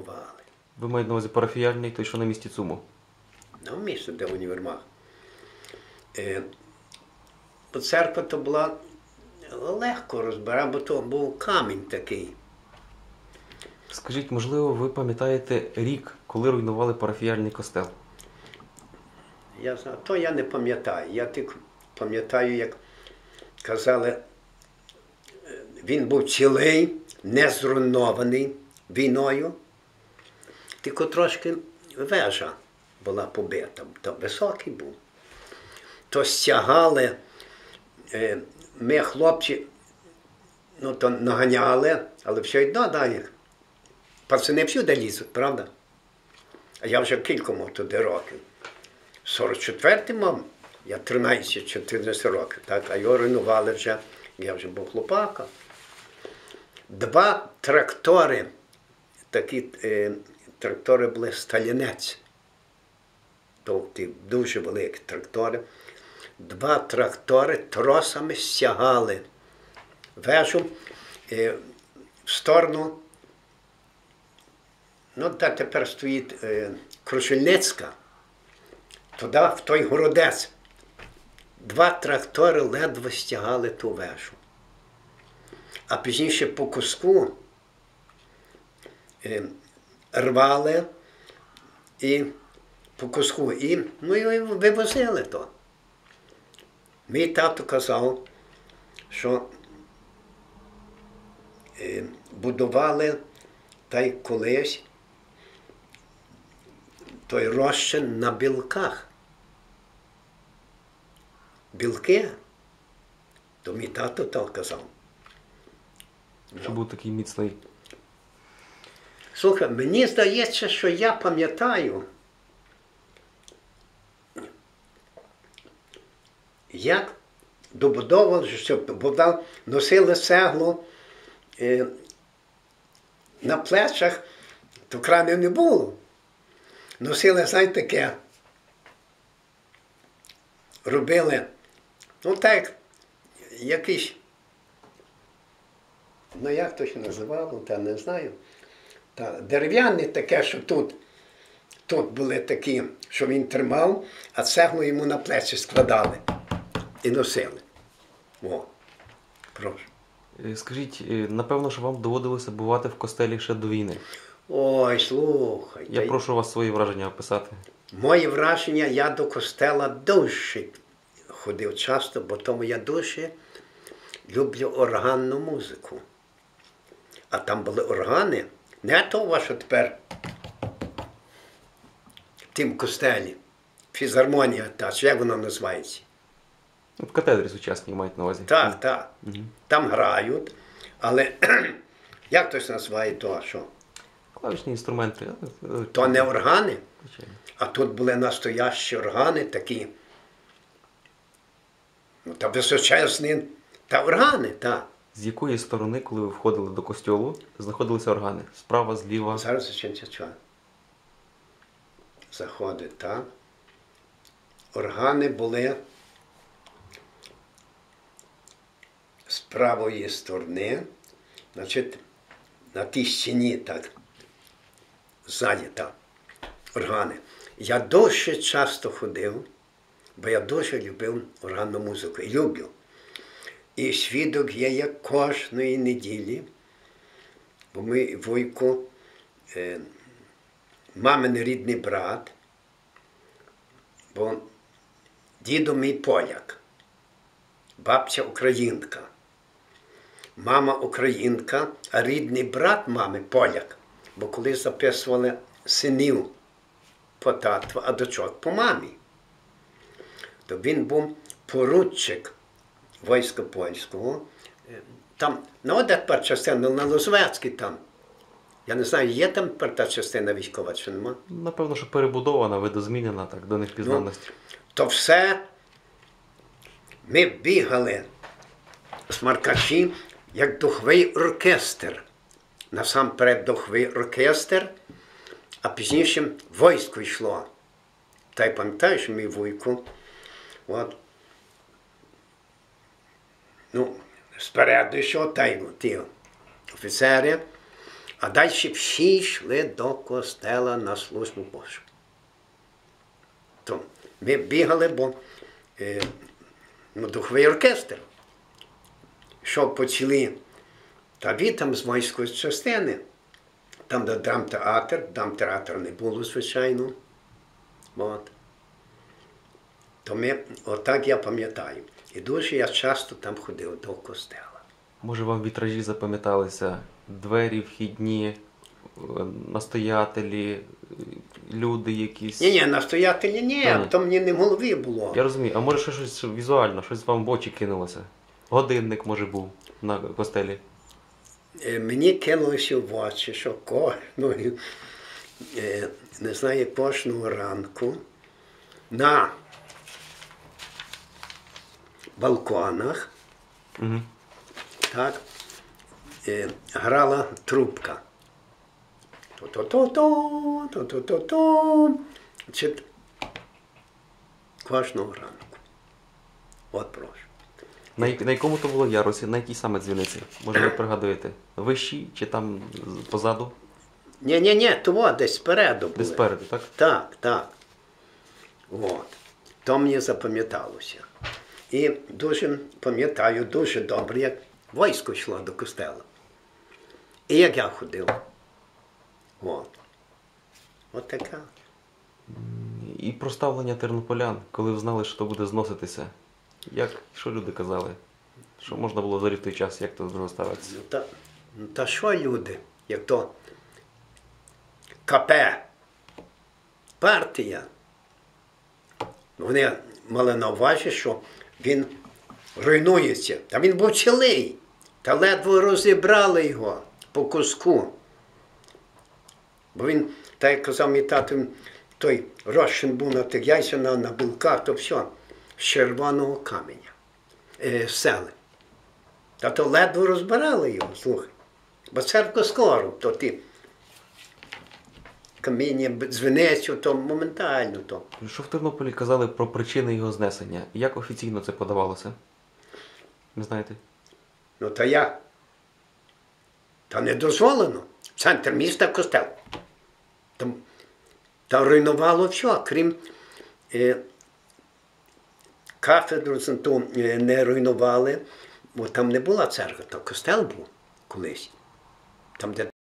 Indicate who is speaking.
Speaker 1: будували.
Speaker 2: Ви маєте на увазі парафіяльний, той, що на місці Цуму.
Speaker 1: Ну, місце, де універмаг. Е, церква то була легко розбирати, бо то був камінь такий.
Speaker 2: Скажіть, можливо, ви пам'ятаєте рік, коли руйнували парафіяльний костел?
Speaker 1: Я знаю, то я не пам'ятаю. Я тільки пам'ятаю, як казали, е, він був цілий, не зруйнований війною, тільки трошки вежа була побита, то високий був. То стягали, е, ми хлопці, ну то наганяли, але все одно да, їх. Пацани всюди лізуть, правда? А я вже кількому туди років. 44 мав, я 13-14 років, так, а його руйнували вже, я вже був хлопака. Два трактори, такі е, трактори були сталінець. То ті дуже великі трактори. Два трактори тросами стягали вежу е, в сторону. Ну, де тепер стоїть е, Крушельницька туди, в той городець. Два трактори ледве стягали ту вежу. А пізніше по куску е, рвали і по куску і, ну, і вивозили то. Мій тато казав, що е, будували та й колись той розчин на білках. Білки, то мій тато так казав.
Speaker 2: Що був такий міцний.
Speaker 1: Слухай, мені здається, що я пам'ятаю, як добудовували, що будав, носили цеглу е, на плечах, то кранів не було. Носили, знаєте, таке. Робили, ну так, якийсь, ну як то ще називало, та не знаю. Та дерев'яне таке, що тут, тут були такі, що він тримав, а цеглу йому на плечі складали і носили. О, прошу.
Speaker 2: Е, Скажіть, е, напевно, що вам доводилося бувати в костелі ще до війни.
Speaker 1: Ой, слухай.
Speaker 2: Я
Speaker 1: та
Speaker 2: прошу вас свої враження описати.
Speaker 1: Моє враження, я до костела дуже ходив часто, бо тому я дуже люблю органну музику. А там були органи, не то, що тепер в тім костелі, фізармонія та, чи як воно називається.
Speaker 2: Ну, В катедрі сучасній мають на увазі.
Speaker 1: Так, так. Там грають, але як то називає то, що?
Speaker 2: Клавішні інструменти. е,
Speaker 1: То не органи.
Speaker 2: звичайно.
Speaker 1: А тут були настоящі органи такі. Ну, та височезні. Та органи, так.
Speaker 2: З якої сторони, коли ви входили до костьолу, знаходилися органи? Справа, зліва.
Speaker 1: Зараз зачинся що. Заходить, так. Органи були з правої сторони, значить, на тій стіні так. Ззаді. Органи. Я дуже часто ходив, бо я дуже любив органну музику і люблю. І свідок є як кожної неділі, бо ми Войко, е, мамин рідний брат, бо дідо мій поляк, бабця українка, мама українка, а рідний брат мами поляк, бо коли записували синів по тату, а дочок по мамі, то він був поручик війська польського. Е, Там, ну, де тепер частина, на Лозвецькій там. Я не знаю, є там тепер та частина військова чи нема.
Speaker 2: Напевно, що перебудована, видозмінена так, до невпізнанності.
Speaker 1: То все ми бігали з Маркачі як духовий оркестр. Насамперед духовий оркестр, а пізніше військо йшло. Та й пам'ятаєш мій вуйку. От. Ну, спереду йшов та й ті офіцери, А далі всі йшли до костела на службу Божу. То ми бігали, бо е, ну, духовий оркестр. Йшов по цілі табі там з воїнської частини, там, де драмтеатр, драмтеатр не було, звичайно. От. То ми, отак я пам'ятаю. І дуже я часто там ходив до костела.
Speaker 2: Може вам вітражі запам'яталися? Двері вхідні, е, настоятелі, люди якісь.
Speaker 1: Ні, ні, настоятелі ні,
Speaker 2: Ага.
Speaker 1: то мені не в голові було.
Speaker 2: Я розумію, а може ще щось візуально, щось вам в очі кинулося? Годинник, може, був на костелі.
Speaker 1: Е, Мені кинулося в очі, що кожного, е, не знаю, кожного ранку на балконах
Speaker 2: Угу.
Speaker 1: так, е, грала трубка. То-то-то-то, то-то-то-то. Кожного ранку. От прошу.
Speaker 2: На, як- на якому то було ярусі? На якій саме дзвіниці? Може, ви пригадуєте? Вищій чи там з- позаду?
Speaker 1: Ні, ні, ні, того десь спереду були.
Speaker 2: Десь спереду, так?
Speaker 1: Так, так. От. То мені запам'яталося. І дуже пам'ятаю дуже добре, як військо йшло до костела. І як я ходив. От. От така.
Speaker 2: І про ставлення тернополян, коли знали, що то буде зноситися. Як, що люди казали? Що можна було взагалі в той час, як то до того ставитися?
Speaker 1: Ну, та, ну, та що люди, як то КП, партія. Вони мали на увазі, що він руйнується. Та він був цілий. Та ледве розібрали його по куску. Бо він, так як казав мій тато, той розчин був на тих яйця, на, на білках, то все, з червоного каменя. Е, сели. Та то ледве розбирали його, слухай. Бо церква скоро, то ти каміння дзвінецю, то моментально то.
Speaker 2: Що в Тернополі казали про причини його знесення? Як офіційно це подавалося? Не знаєте?
Speaker 1: Ну та як? Та не дозволено. Центр міста костел. Там, та руйнувало все, крім е, кафедру ту, е, не руйнували, бо там не була церква, то костел був колись. Там, де